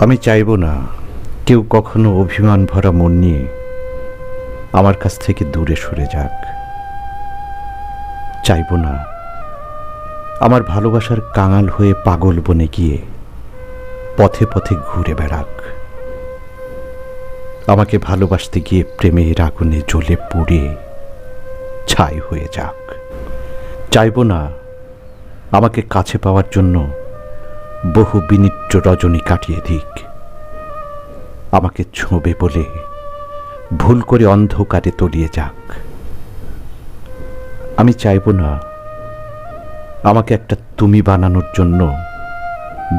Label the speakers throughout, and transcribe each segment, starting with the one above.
Speaker 1: আমি চাইব না কেউ কখনো অভিমান ভরা মন নিয়ে আমার কাছ থেকে দূরে সরে যাক। চাইব না আমার ভালোবাসার কাঙাল হয়ে পাগল বনে গিয়ে পথে পথে ঘুরে বেড়াক। আমাকে ভালোবাসতে গিয়ে প্রেমের আগুনে জ্বলে পুড়ে ছাই হয়ে যাক। চাইব না আমাকে কাছে পাওয়ার জন্য বহু বিনিদ্র রজনী কাটিয়ে দিক। আমাকে ছোঁবে বলে ভুল করে অন্ধকারে তলিয়ে যাক। আমি চাইব না আমাকে একটা তুমি বানানোর জন্য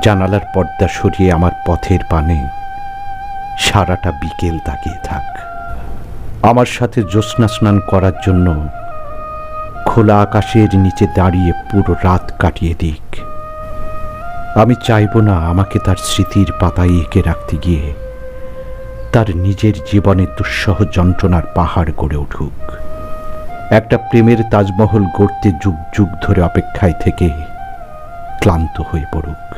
Speaker 1: জানালার পর্দা সরিয়ে আমার পথের পানে সারাটা বিকেল তাকিয়ে থাক। আমার সাথে জ্যোৎস্না স্নান করার জন্য খোলা আকাশের নিচে দাঁড়িয়ে পুরো রাত কাটিয়ে দিক। আমি চাইব না আমাকে তার স্মৃতির পাতায় এঁকে রাখতে গিয়ে। তার নিজের জীবনে দুঃসহ যন্ত্রণার পাহাড় গড়ে উঠুক। একটা প্রেমের তাজমহল গড়তে যুগ যুগ ধরে অপেক্ষায় থেকে ক্লান্ত হয়ে পড়ুক।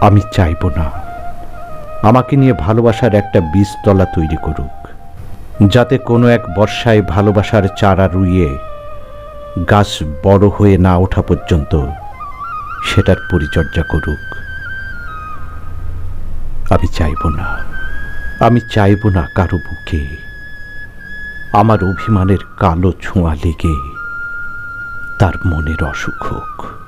Speaker 1: আমি চাইব না। আমাকে নিয়ে ভালোবাসার একটা বীজতলা তৈরি করুক। যাতে কোনো এক বর্ষায় ভালোবাসার চারা রুইয়ে গাছ বড় হয়ে না ওঠা পর্যন্ত সেটার পরিচর্যা করুক। আমি চাইব না। আমি চাইব না কারও বুকে। আমার অভিমানের কালো ছোঁয়া লেগে তার মনের অসুখ হোক।